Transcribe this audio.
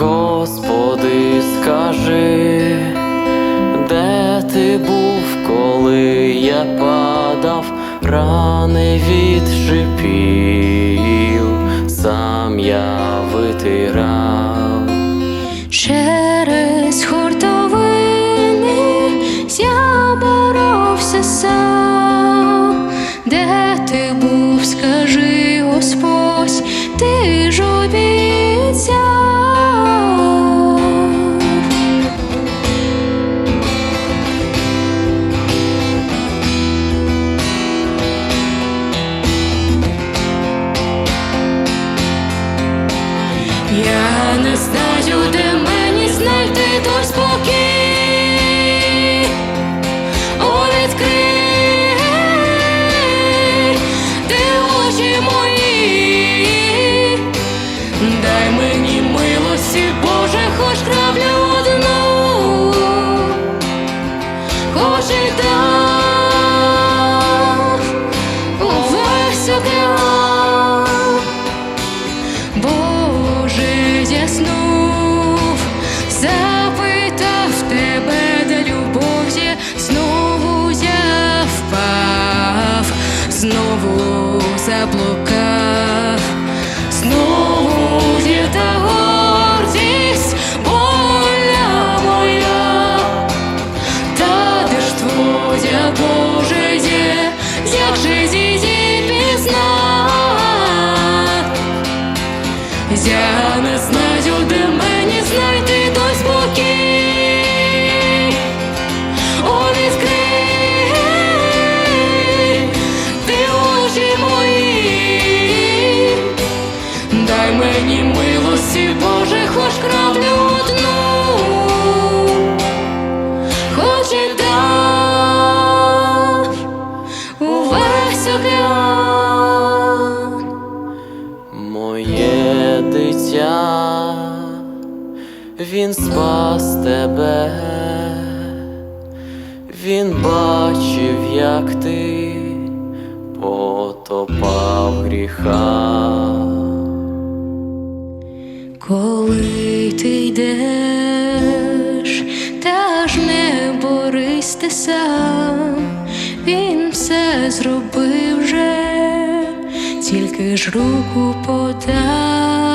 Господи, скажи, де ти був, коли я падав, рани від сам я витирав. Через хортовини я боровся сам, де ти був, скажи Господь, ти ж обіцяв. Де мені знайти той спокій. О, відкрий ти очі мої, дай мені милості, Боже, хоч краплю одну, хоч і дав увесь океан. Боже зяснув, заблукав, знову є та гордість, боля моя, та де ж твоя Боже є, як же її пізнати? Я не знаю, хоч і дав увесь океан. Моє дитя, він спас тебе, він бачив, як ти потопав в гріхах. Коли ти йдеш, зробив вже, тільки ж руку подай.